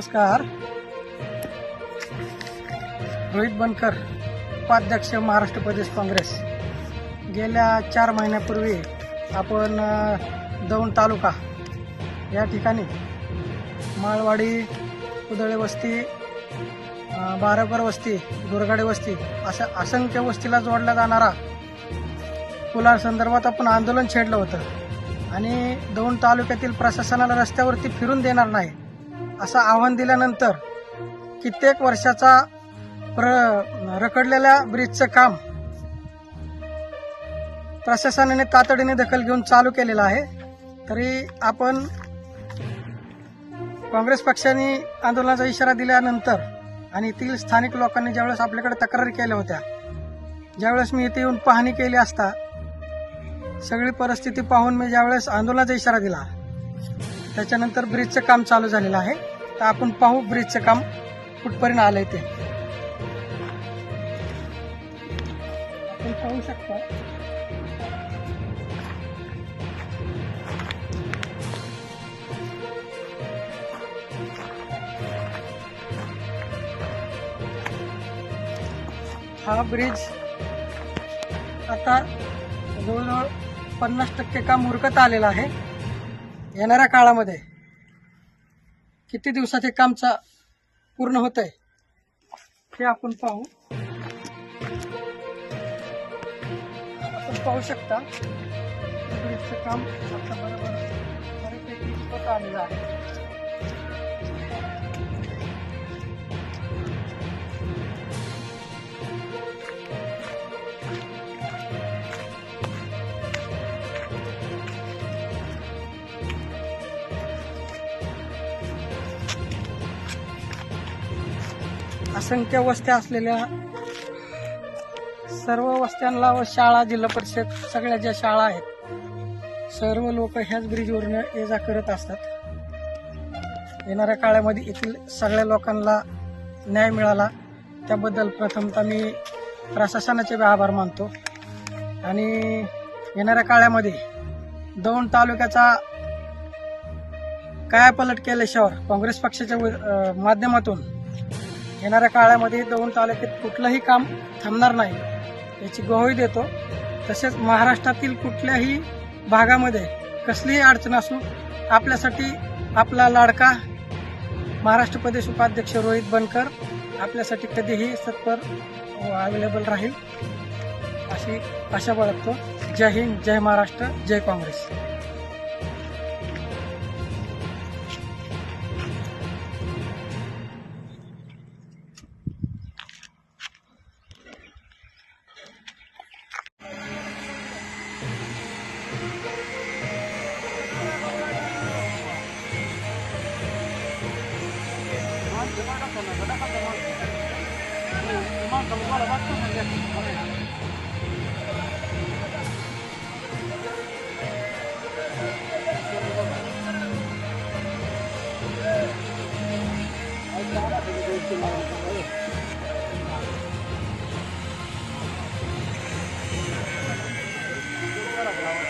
नमस्कार. रोहित बनकर उपाध्यक्ष महाराष्ट्र प्रदेश काँग्रेस. गेल्या चार महिन्यापूर्वी आपण दौंड तालुका या ठिकाणी माळवाडी उदळे वस्ती बारापर वस्ती दुर्गाडे वस्ती अशा असंख्य वस्तीला जोडला जाणारा पुलासंदर्भात आपण आंदोलन छेडलं होतं. आणि दौंड तालुक्यातील प्रशासनाला रस्त्यावरती फिरून देणार नाही. असं आव्हान दिल्यानंतर कित्येक वर्षाचा प्र रखडलेल्या ब्रिजचं काम प्रशासनाने तातडीने दखल घेऊन चालू केलेलं आहे. तरी आपण काँग्रेस पक्षाने आंदोलनाचा इशारा दिल्यानंतर आणि येथील स्थानिक लोकांनी ज्यावेळेस आपल्याकडे तक्रारी केल्या होत्या ज्यावेळेस मी इथे येऊन पाहणी केली असता सगळी परिस्थिती पाहून मी ज्यावेळेस आंदोलनाचा इशारा दिला त्याच्यानंतर ब्रिजचं काम चालू झालेलं आहे. तर आपण पाहू ब्रिजचं काम कुठपर्यंत आलंय ते. आपण पाहू शकता. हा ब्रिज आता जवळजवळ पन्नास टक्के काम उरकत आलेलं आहे. येणाऱ्या काळामध्ये किती दिवसात हे कामचा पूर्ण होत आहे हे आपण पाहू. आपण पाहू शकता काम आता बरोबर बऱ्यापैकी आलेलं आहे. असंख्य वस्त्या असलेल्या सर्व वस्त्यांना व शाळा जिल्हा परिषद सगळ्या ज्या शाळा आहेत सर्व लोक ह्याच ब्रिजवरून ये जा करत असतात. येणाऱ्या काळामध्ये येथील सगळ्या लोकांना न्याय मिळाला. त्याबद्दल प्रथमतः मी प्रशासनाचे आभार मानतो. आणि येणाऱ्या काळामध्ये दौंड तालुक्याचा कायापलट केल्याशिवाय काँग्रेस पक्षाच्या व- माध्यमातून येणाऱ्या काळामध्ये दौंड तालुक्यात कुठलंही काम थांबणार नाही याची ग्वाही देतो. तसेच महाराष्ट्रातील कुठल्याही भागामध्ये कसलीही अडचण असू आपल्यासाठी आपला लाडका महाराष्ट्र प्रदेश उपाध्यक्ष रोहित बनकर आपल्यासाठी कधीही सत्पर अवेलेबल राहील. अशी आशा बाळगतो. जय हिंद जय महाराष्ट्र जय काँग्रेस. Thank you. lâu.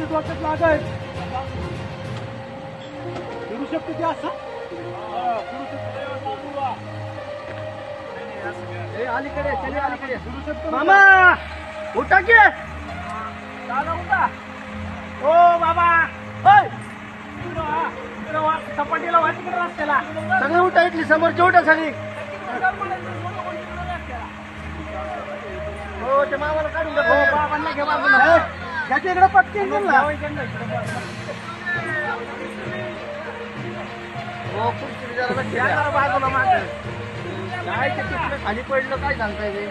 डोक्यात लागाय फिरू शकते ते असं? अलीकडे चले अलीकडे. फिरू शकतो मामा उठा की. दादा उठा. ओ बाबा सपाटीला वा तिकडं रस्त्याला सगळे उठा इथली समोरची उठा सगळी. हो ते मामाला काढून द्या हो, बाबांना घ्या बाजूला. त्याच्या इकडे पटकन गेल हो खुर्ची द्या. जरा बाजूला मागे. काय ते तिकडे खाली पडलं काय सांगता येईल